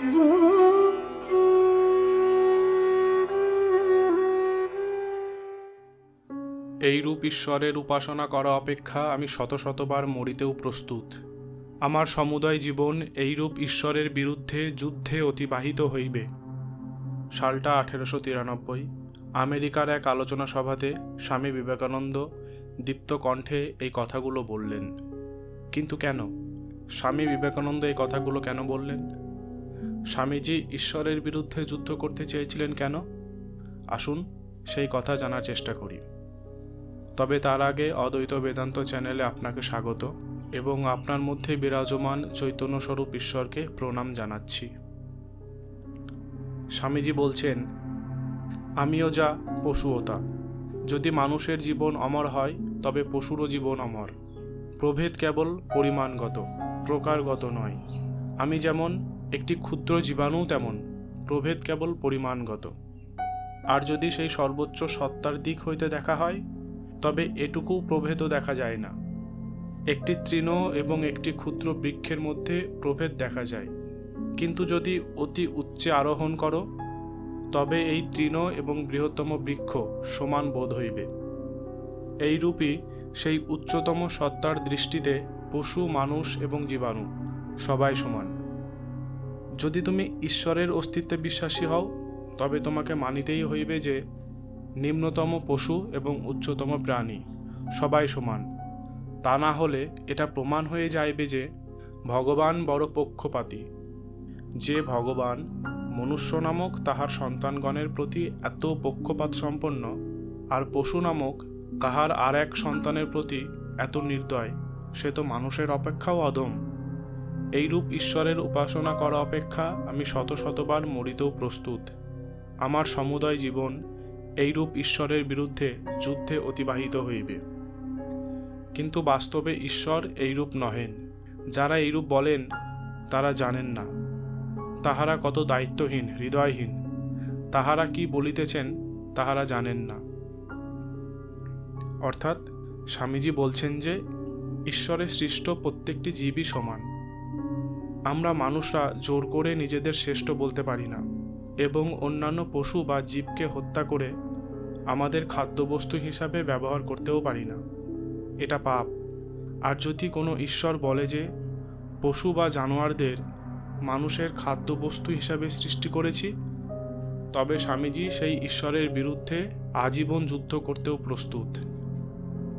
এইরূপ ঈশ্বরের উপাসনা করা অপেক্ষা আমি শত শতবার মরিতেও প্রস্তুত। আমার সমুদয় জীবন এইরূপ ঈশ্বরের বিরুদ্ধে যুদ্ধে অতিবাহিত হইবে। সালটা আঠেরোশো তিরানব্বই, আমেরিকার এক আলোচনা সভাতে স্বামী বিবেকানন্দ দীপ্ত কণ্ঠে এই কথাগুলো বললেন। কিন্তু কেন? স্বামী বিবেকানন্দ এই কথাগুলো কেন বললেন? স্বামীজি ঈশ্বরের বিরুদ্ধে যুদ্ধ করতে চেয়েছিলেন কেন? আসুন সেই কথা জানার চেষ্টা করি। তবে তার আগে অদ্বৈত বেদান্ত চ্যানেলে আপনাকে স্বাগত এবং আপনার মধ্যে বিরাজমান চৈতন্যস্বরূপ ঈশ্বরকে প্রণাম জানাচ্ছি। স্বামীজি বলছেন, আমিও যা, পশুও তা। যদি মানুষের জীবন অমর হয়, তবে পশুরও জীবন অমর। প্রভেদ কেবল পরিমাণগত, প্রকারগত নয়। আমি যেমন একটি ক্ষুদ্র জীবাণু তেমন, প্রভেদ কেবল পরিমাণগত। আর যদি সেই সর্বোচ্চ সত্তার দিক হইতে দেখা হয়, তবে এটুকু প্রভেদও দেখা যায় না। একটি তৃণ এবং একটি ক্ষুদ্র বৃক্ষের মধ্যে প্রভেদ দেখা যায়। কিন্তু যদি অতি উচ্চে আরোহণ করো, তবে এই তৃণ এবং বৃহত্তম বৃক্ষ সমান বোধ হইবে। এইরূপই সেই উচ্চতম সত্তার দৃষ্টিতে পশু, মানুষ এবং জীবাণু সবাই সমান। যদি তুমি ঈশ্বরের অস্তিত্বে বিশ্বাসী হও, তবে তোমাকে মানিতেই হইবে যে নিম্নতম পশু এবং উচ্চতম প্রাণী সবাই সমান। তা না হলে এটা প্রমাণ হয়ে যাইবে যে ভগবান বড় পক্ষপাতী। যে ভগবান মনুষ্য নামক তাহার সন্তানগণের প্রতি এত পক্ষপাত সম্পন্ন, আর পশু নামক তাহার আর এক সন্তানের প্রতি এত নির্দয়, সে তো মানুষের অপেক্ষাও অদম। এইরূপ ঈশ্বরের উপাসনা করা অপেক্ষা আমি শত শতবার মরিতেও প্রস্তুত। আমার সমুদয় জীবন এইরূপ ঈশ্বরের বিরুদ্ধে যুদ্ধে অতিবাহিত হইবে। কিন্তু বাস্তবে ঈশ্বর এইরূপ নহেন। যারা এইরূপ বলেন, তারা জানেন না। তাহারা কত দায়িত্বহীন, হৃদয়হীন। তাহারা কি বলিতেছেন, তাহারা জানেন না। অর্থাৎ স্বামীজি বলছেন যে, ঈশ্বরের সৃষ্ট প্রত্যেকটি জীবই সমান। আমরা মানুষরা জোর করে নিজেদের শ্রেষ্ঠ বলতে পারি না, এবং অন্যান্য পশু বা জীবকে হত্যা করে আমাদের খাদ্যবস্তু হিসাবে ব্যবহার করতেও পারি না। এটা পাপ। আর যদি কোনো ঈশ্বর বলে যে, পশু বা জানোয়ারদের মানুষের খাদ্যবস্তু হিসাবে সৃষ্টি করেছি, তবে স্বামীজি সেই ঈশ্বরের বিরুদ্ধে আজীবন যুদ্ধ করতেও প্রস্তুত।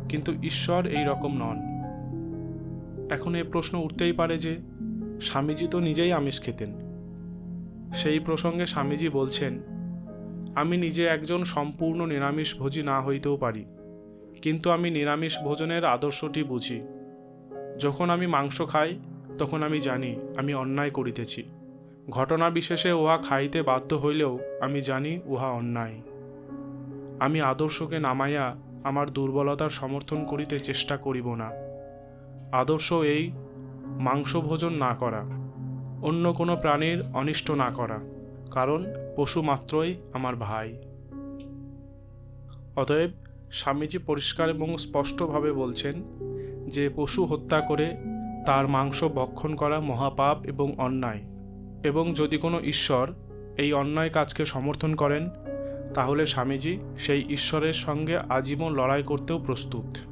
কিন্তু ঈশ্বর এই রকম নন। এখন এ প্রশ্ন উঠতেই পারে যে স্বামীজি তো নিজেই আমিষ খেতেন। সেই প্রসঙ্গে স্বামীজি বলছেন, আমি নিজে একজন সম্পূর্ণ নিরামিষ ভোজী না হইতেও পারি, কিন্তু আমি নিরামিষ ভোজনের আদর্শটি বুঝি। যখন আমি মাংস খাই, তখন আমি জানি আমি অন্যায় করিতেছি। ঘটনা বিশেষে উহা খাইতে বাধ্য হইলেও আমি জানি উহা অন্যায়। আমি আদর্শকে নামাইয়া আমার দুর্বলতার সমর্থন করিতে চেষ্টা করিব না। আদর্শ এই মাংস ভোজন না করা, অন্য কোনো প্রাণীর অনিষ্ট না করা, কারণ পশু মাত্রই আমার ভাই। অতএব স্বামীজি পরিষ্কার এবং স্পষ্টভাবে বলছেন যে পশু হত্যা করে তার মাংস ভক্ষণ করা মহাপাপ এবং অন্যায়। এবং যদি কোনো ঈশ্বর এই অন্যায় কাজকে সমর্থন করেন, তাহলে স্বামীজি সেই ঈশ্বরের সঙ্গে আজীবন লড়াই করতেও প্রস্তুত।